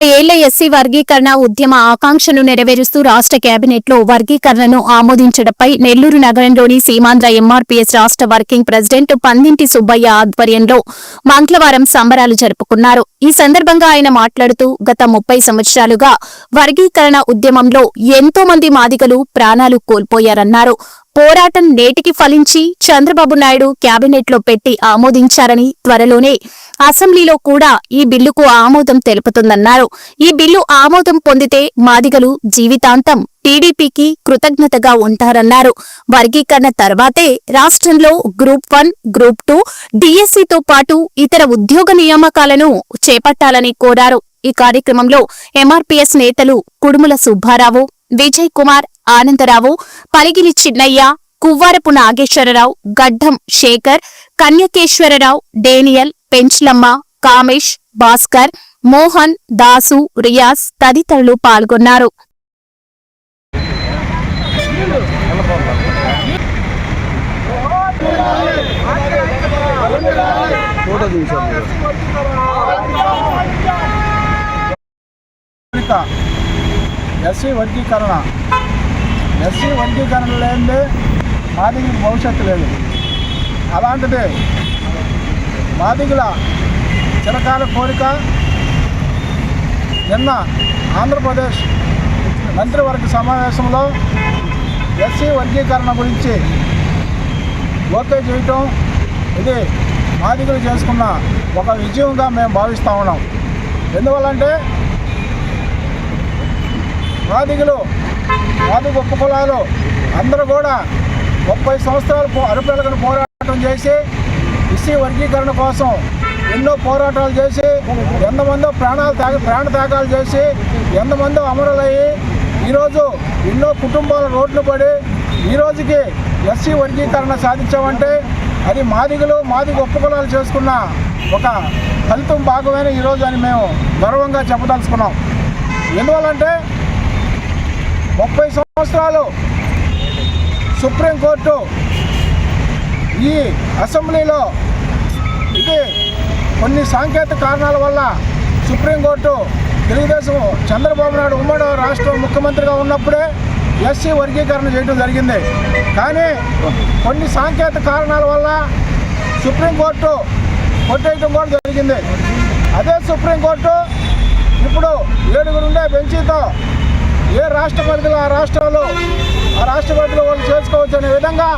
ఏళ్ళ ఎస్సీ వర్గీకరణ ఉద్యమ ఆకాంక్షను నెరవేరుస్తూ రాష్ట్ర కేబినెట్లో వర్గీకరణను ఆమోదించడంపై నెల్లూరు నగరంలోని సీమాంధ్ర ఎంఆర్పీఎస్ రాష్ట్ర వర్కింగ్ ప్రెసిడెంట్ పందింటి సుబ్బయ్య ఆధ్వర్యంలో మంగళవారం సంబరాలు జరుపుకున్నారు. ఈ సందర్భంగా ఆయన మాట్లాడుతూ గత ముప్పై సంవత్సరాలుగా వర్గీకరణ ఉద్యమంలో ఎంతో మంది మాదిగలు ప్రాణాలు కోల్పోయారన్నారు. పోరాటం నేటికి ఫలించి చంద్రబాబు నాయుడు క్యాబినెట్లో పెట్టి ఆమోదించారని త్వరలోనే అసెంబ్లీలో కూడా ఈ బిల్లుకు ఆమోదం తెలుపుతుందన్నారు. ఈ బిల్లు ఆమోదం పొందితే మాదిగలు జీవితాంతం టీడీపీకి కృతజ్ఞతగా ఉంటారన్నారు. వర్గీకరణ తర్వాతే రాష్ట్రంలో గ్రూప్ వన్ గ్రూప్ టూ డిఎస్సితో పాటు ఇతర ఉద్యోగ నియామకాలను చేపట్టాలని కోరారు. ఈ కార్యక్రమంలో ఎంఆర్పీఎస్ నేతలు కుడుముల సుబ్బారావు విజయ్ కుమార్ ఆనందరావు పలిగిలి చిన్నయ్య కువ్వారపు నాగేశ్వరరావు గడ్డం శేఖర్ కన్యకేశ్వరరావు డేనియల్ పెంచ్లమ్మ కామేష్ భాస్కర్ మోహన్ దాసు రియాజ్ తదితరులు పాల్గొన్నారు. ఫోటో ఎస్సీ వర్గీకరణ. ఎస్సీ వర్గీకరణ లేనిదే మాదిగ భవిష్యత్తు లేదు. అలాంటిది మాదిగుల చిరకాల కోరిక నిన్న ఆంధ్రప్రదేశ్ మంత్రివర్గ సమావేశంలో ఎస్సీ వర్గీకరణ గురించి ఓకే చేయటం ఇది మాదిగలు చేసుకున్న ఒక విజయంగా మేము భావిస్తూ ఉన్నాం. ఎందువల్లంటే మాదిగులు మాదిగ గొప్ప కులాలు. అందరూ కూడా ముప్పై సంవత్సరాలు పో అరుపెలకను పోరాటం చేసి ఇసి వర్గీకరణ కోసం ఎన్నో పోరాటాలు చేసి ఎంతమందో ప్రాణాలు త్యాగ ప్రాణ త్యాగాలు చేసి ఎంతమందో అమరులయ్యి ఈరోజు ఎన్నో కుటుంబాల రోడ్లు పడి ఈ రోజుకి ఎస్సీ వర్గీకరణ సాధించామంటే అది మాదిగులు మాదిగ ఒప్పుకులాలు కులాలు చేసుకున్న ఒక ఫలితం భాగమైన ఈరోజు అని మేము గర్వంగా చెప్పదలుచుకున్నాం. ఎందువల్లంటే ముప్పై సంవత్సరాలు సుప్రీంకోర్టు ఈ అసెంబ్లీలో ఇది కొన్ని సాంకేతిక కారణాల వల్ల సుప్రీంకోర్టు తెలుగుదేశం చంద్రబాబు నాయుడు ఉమ్మడి రాష్ట్ర ముఖ్యమంత్రిగా ఉన్నప్పుడే ఎస్సీ వర్గీకరణ చేయడం జరిగింది. కానీ కొన్ని సాంకేతిక కారణాల వల్ల సుప్రీంకోర్టు కొట్టేయటం కూడా జరిగింది. అదే సుప్రీంకోర్టు ఇప్పుడు ఏడుగురు ఉండే బెంచీతో ఏ రాష్ట్ర పరిధిలో ఆ రాష్ట్రాల్లో ఆ రాష్ట్ర పరిధిలో వాళ్ళు చేసుకోవచ్చు అనే విధంగా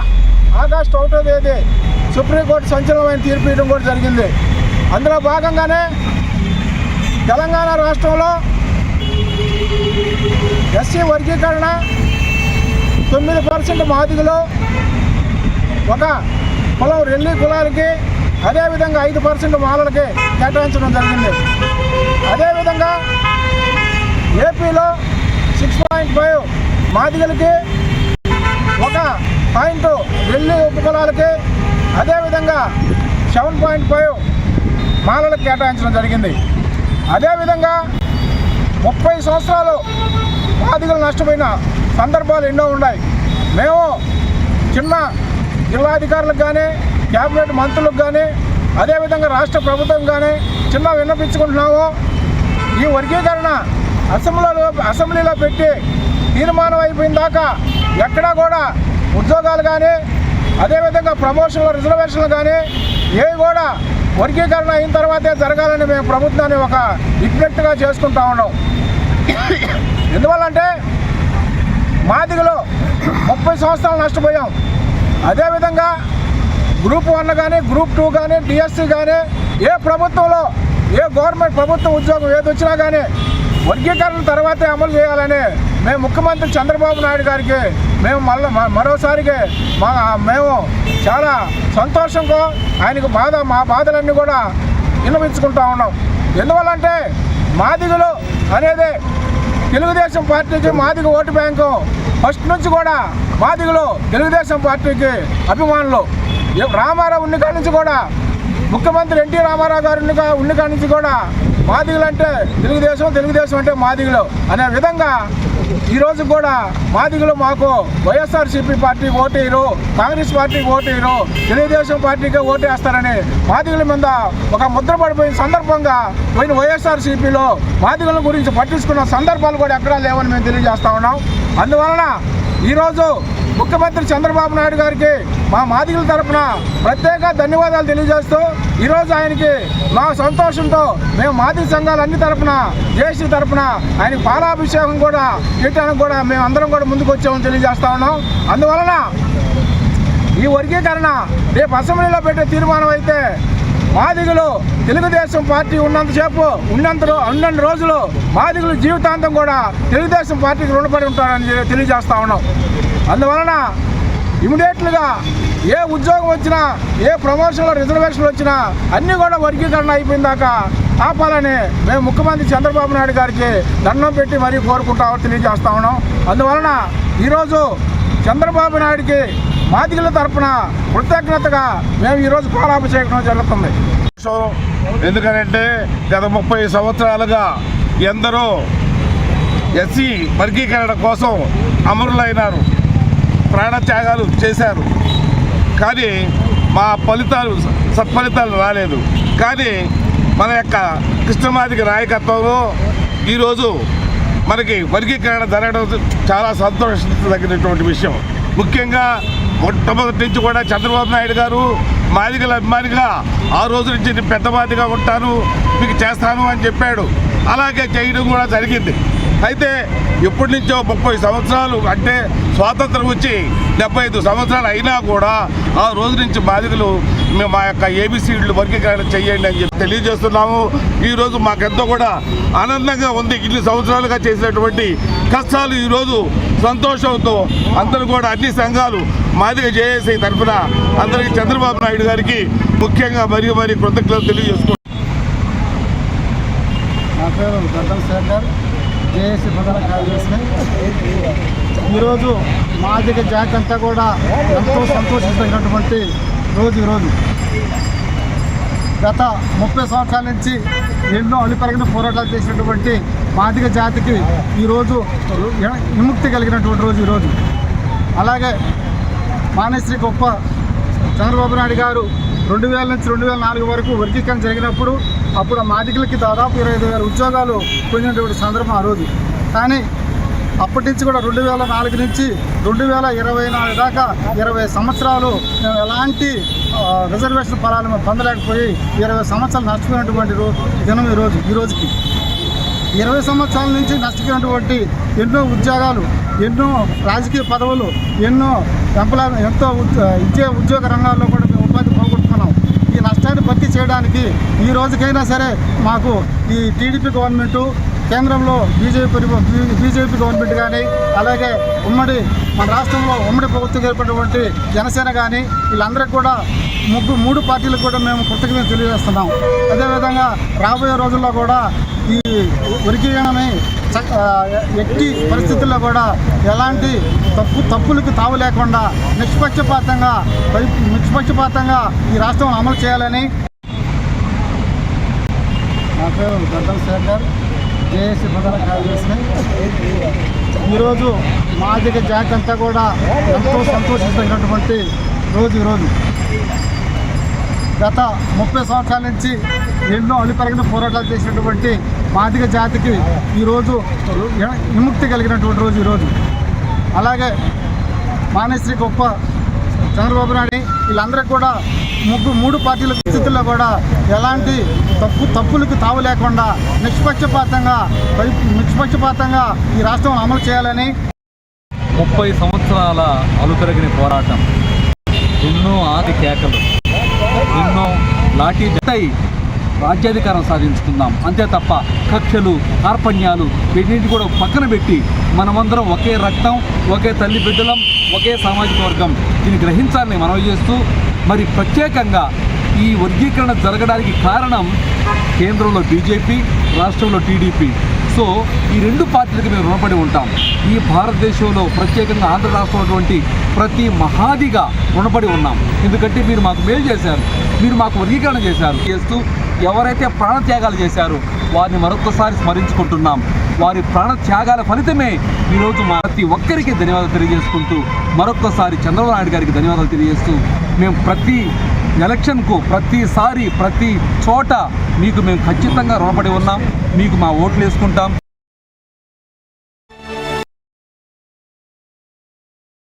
ఆగస్టు ఒకటో తేదీ సుప్రీంకోర్టు సంచలనమైన తీర్పు ఇవ్వడం కూడా జరిగింది. అందులో భాగంగానే తెలంగాణ రాష్ట్రంలో ఎస్సీ వర్గీకరణ తొమ్మిది పర్సెంట్ మాదిగలు ఒక కులం రెల్లి కులాలకి అదేవిధంగా ఐదు పర్సెంట్ మాలలకి కేటాయించడం జరిగింది. అదేవిధంగా ఏపీలో ఫైవ్ మాదిగలకి ఒక పాయింట్ ఢిల్లీ ఉపకులాలకి అదేవిధంగా సెవెన్ పాయింట్ ఫైవ్ మాలలకు కేటాయించడం జరిగింది అదేవిధంగా ముప్పై సంవత్సరాలు మాదిగలు నష్టపోయిన సందర్భాలు ఎన్నో ఉన్నాయి మేము చిన్న జిల్లాధికారులకు కానీ క్యాబినెట్ మంత్రులకు కానీ అదేవిధంగా రాష్ట్ర ప్రభుత్వం కానీ చిన్న విన్నపించుకుంటున్నాము ఈ వర్గీకరణ అసెంబ్లీలో అసెంబ్లీలో పెట్టి తీర్మానం అయిపోయిన దాకా ఎక్కడా కూడా ఉద్యోగాలు కానీ అదేవిధంగా ప్రమోషన్లు రిజర్వేషన్లు కానీ ఏవి కూడా వర్గీకరణ అయిన తర్వాతే జరగాలని మేము ప్రభుత్వాన్ని ఒక విజ్ఞప్తిగా చేసుకుంటా ఉన్నాం. ఎందువల్లంటే మాదిగలో ముప్పై సంవత్సరాలు నష్టపోయాం. అదేవిధంగా గ్రూప్ వన్ కానీ గ్రూప్ టూ కానీ డిఎస్సి కానీ ఏ ప్రభుత్వంలో ఏ గవర్నమెంట్ ప్రభుత్వ ఉద్యోగం ఏది వచ్చినా కానీ వర్గీకరణ తర్వాతే అమలు చేయాలని మేము ముఖ్యమంత్రి చంద్రబాబు నాయుడు గారికి మేము మళ్ళీ మరోసారికి మా మేము చాలా సంతోషంగా ఆయనకు బాధ మా బాధలన్నీ కూడా విన్నవించుకుంటా ఉన్నాం. ఎందువల్లంటే మాదిగులు అనేది తెలుగుదేశం పార్టీకి మాదిగ ఓటు బ్యాంకు ఫస్ట్ నుంచి కూడా మాదిగులు తెలుగుదేశం పార్టీకి అభిమానులు. రామారావు ఉన్నికా నుంచి కూడా ముఖ్యమంత్రి ఎన్టీ రామారావు గారు ఉన్నికా నుంచి కూడా మాదిగులు అంటే తెలుగుదేశం తెలుగుదేశం అంటే మాదిగులు అనే విధంగా ఈరోజు కూడా మాదిగలు మాకు వైఎస్ఆర్సీపీ పార్టీ ఓటీరు కాంగ్రెస్ పార్టీకి ఓటీరు తెలుగుదేశం పార్టీకి ఓటేస్తారని మాదిగల మీద ఒక ముద్ర పడిపోయిన సందర్భంగా పోయిన వైఎస్ఆర్సీపీలో మాదిగల గురించి పట్టించుకున్న సందర్భాలు కూడా ఎక్కడా లేవని మేము తెలియజేస్తా ఉన్నాం. అందువలన ఈరోజు ముఖ్యమంత్రి చంద్రబాబు నాయుడు గారికి మా మాదిగుల తరపున ప్రత్యేక ధన్యవాదాలు తెలియజేస్తూ ఈరోజు ఆయనకి మా సంతోషంతో మేము మాదిగ సంఘాలు అన్ని తరపున జేసీ తరపున ఆయన పాలాభిషేకం కూడా చేయడానికి కూడా మేము అందరం కూడా ముందుకు వచ్చామని తెలియజేస్తా ఉన్నాం. అందువలన ఈ వర్గీకరణ రేపు అసెంబ్లీలో పెట్టే తీర్మానం అయితే మాదిగలు తెలుగుదేశం పార్టీ ఉన్నంతసేపు ఉన్నంత రో- ఉన్నన్ని రోజులు మాదిగలు జీవితాంతం కూడా తెలుగుదేశం పార్టీకి రుణపడి ఉంటారని తెలియజేస్తా ఉన్నాం. అందువలన ఇమీడియట్లుగా ఏ ఉద్యోగం వచ్చినా ఏ ప్రమోషన్లో రిజర్వేషన్లు వచ్చినా అన్నీ కూడా వర్గీకరణ అయిపోయిన దాకా ఆపాలని మేము ముఖ్యమంత్రి చంద్రబాబు నాయుడు గారికి దండం పెట్టి మరీ కోరుకుంటామని తెలియజేస్తా ఉన్నాం. అందువలన ఈరోజు చంద్రబాబు నాయుడికి మాదిగల తరపున కృతజ్ఞతగా మేము ఈరోజు పాలాభిషేకం జరుగుతుంది. సో గత ముప్పై సంవత్సరాలుగా ఎందరో ఎస్సీ వర్గీకరణ కోసం అమరులైనారు ప్రాణత్యాగాలు చేశారు. కానీ మా ఫలితాలు సత్ఫలితాలు రాలేదు. కానీ మన యొక్క కృష్ణమాదిక నాయకత్వంలో ఈరోజు మనకి వర్గీకరణ జరగడం చాలా సంతోషించదగినటువంటి విషయం. ముఖ్యంగా మొట్టమొదటి నుంచి కూడా చంద్రబాబు నాయుడు గారు మాదిగల అభిమానిగా ఆ రోజు నుంచి నేను పెద్దవాదిగా ఉంటాను మీకు చేస్తాను అని చెప్పాడు. అలాగే చేయడం కూడా జరిగింది. అయితే ఎప్పటి నుంచో ముప్పై సంవత్సరాలు అంటే స్వాతంత్రం వచ్చి డెబ్బై ఐదు సంవత్సరాలు అయినా కూడా ఆ రోజు నుంచి బాధితులు మేము మా యొక్క ఏబీసీలు వర్గీకరణ చేయండి అని చెప్పి తెలియజేస్తున్నాము. ఈరోజు మాకెంతో కూడా ఆనందంగా ఉంది. ఇన్ని సంవత్సరాలుగా చేసినటువంటి కష్టాలు ఈరోజు సంతోషంతో అందరూ కూడా అన్ని సంఘాలు మాదిగా జేఏసీ తరఫున అందరికీ చంద్రబాబు నాయుడు గారికి ముఖ్యంగా మరియు మరి కృతజ్ఞతలు తెలియజేసుకుంటున్నాను నా పేరు గడ్డం శేఖర్. జేఏసీ ప్రధాన కార్యదర్శిని ఈరోజు మాదిక జాతి అంతా కూడా ఎంతో సంతోషిస్తున్నటువంటి రోజు ఈరోజు. గత ముప్పై సంవత్సరాల నుంచి ఎన్నో అలుపెరగిన పోరాటాలు చేసినటువంటి మాదిగ జాతికి ఈరోజు విముక్తి కలిగినటువంటి రోజు ఈరోజు. అలాగే మానేశ్రీ గొప్ప చంద్రబాబు నాయుడు గారు రెండు వేల నుంచి రెండు వేల నాలుగు వరకు వర్గీకరణ జరిగినప్పుడు అప్పుడు మాదికలకి దాదాపు ఇరవై ఐదు వేల ఉద్యోగాలు పొందినటువంటి సందర్భం ఆ రోజు. కానీ అప్పటి నుంచి కూడా రెండు వేల నాలుగు నుంచి రెండు వేల ఇరవై నాలుగు దాకా ఇరవై సంవత్సరాలు మేము ఎలాంటి రిజర్వేషన్ ఫలాలు మేము పొందలేకపోయి ఇరవై సంవత్సరాలు నష్టపోయినటువంటి దినం ఈ రోజు ఈ రోజుకి. ఇరవై సంవత్సరాల నుంచి నష్టపోయినటువంటి ఎన్నో ఉద్యోగాలు ఎన్నో రాజకీయ పదవులు ఎన్నో ఎంప్లాయ్ ఎంతో ఇచ్చే ఉద్యోగ రంగాల్లో కూడా మేము చేయడానికి ఈ రోజుకైనా సరే మాకు ఈ టీడీపీ గవర్నమెంటు కేంద్రంలో బీజేపీ బీజేపీ గవర్నమెంట్ కానీ అలాగే ఉమ్మడి మన రాష్ట్రంలో ఉమ్మడి ప్రభుత్వం ఏర్పడినటువంటి జనసేన కానీ వీళ్ళందరికీ కూడా ముగ్గురు మూడు పార్టీలకు కూడా మేము కృతజ్ఞత తెలియజేస్తున్నాం. అదేవిధంగా రాబోయే రోజుల్లో కూడా ఈ వర్గీకరణని చ- ఎట్టి పరిస్థితుల్లో కూడా ఎలాంటి తప్పు తప్పులకు తావు లేకుండా నిష్పక్షపాతంగా నిష్పక్షపాతంగా ఈ రాష్ట్రం అమలు చేయాలని నా పేరు గడ్డం శేఖర్ జేఏసీ ప్రధాన కార్యదర్శి ఈరోజు మాదిక జాతి అంతా కూడా ఎంతో సంతోషిస్తున్నటువంటి రోజు ఈరోజు. గత ముప్పై సంవత్సరాల నుంచి ఎన్నో అలుపెరగిన పోరాటాలు చేసినటువంటి మాదిగ జాతికి ఈరోజు విముక్తి కలిగినటువంటి రోజు ఈరోజు. అలాగే మానేశ్రీ గొప్ప చంద్రబాబు నాయుడు వీళ్ళందరికీ కూడా ముగ్గురు మూడు పార్టీల పరిస్థితుల్లో కూడా ఎలాంటి తప్పు తప్పులకు తావు లేకుండా నిష్పక్షపాతంగా నిష్పక్షపాతంగా ఈ రాష్ట్రం అమలు చేయాలని ముప్పై సంవత్సరాల అలుపెరగని పోరాటం. ఎన్నో ఆది కేకలు. ఎన్నో లాఠీ జతై రాజ్యాధికారం సాధించుకుందాం. అంతే తప్ప కక్షలు కార్పణ్యాలు వీటిని కూడా పక్కన పెట్టి మనమందరం ఒకే రక్తం ఒకే తల్లి బిడ్డలం ఒకే సామాజిక వర్గం. దీన్ని గ్రహించాలని మనవి చేస్తూ మరి ప్రత్యేకంగా ఈ వర్గీకరణ జరగడానికి కారణం కేంద్రంలో బీజేపీ రాష్ట్రంలో టీడీపీ సో ఈ రెండు పార్టీలకు మేము రుణపడి ఉంటాం. ఈ భారతదేశంలో ప్రత్యేకంగా ఆంధ్ర రాష్ట్రం ప్రతి మహాదిగా రుణపడి ఉన్నాం. ఎందుకంటే మీరు మాకు మేలు చేశారు. మీరు మాకు వర్గీకరణ చేశారు. చేస్తూ ఎవరైతే ప్రాణత్యాగాలు చేశారో వారిని మరొకసారి స్మరించుకుంటున్నాం. వారి ప్రాణత్యాగాల ఫలితమే ఈరోజు మా ప్రతి ఒక్కరికి ధన్యవాదాలు తెలియజేసుకుంటూ మరొక్కసారి చంద్రబాబు నాయుడు గారికి ధన్యవాదాలు తెలియజేస్తూ మేము ప్రతి ఎలక్షన్కు ప్రతిసారి ప్రతి చోట మీకు మేము ఖచ్చితంగా రుణపడి ఉన్నాం. మీకు మా ఓట్లు వేసుకుంటాం.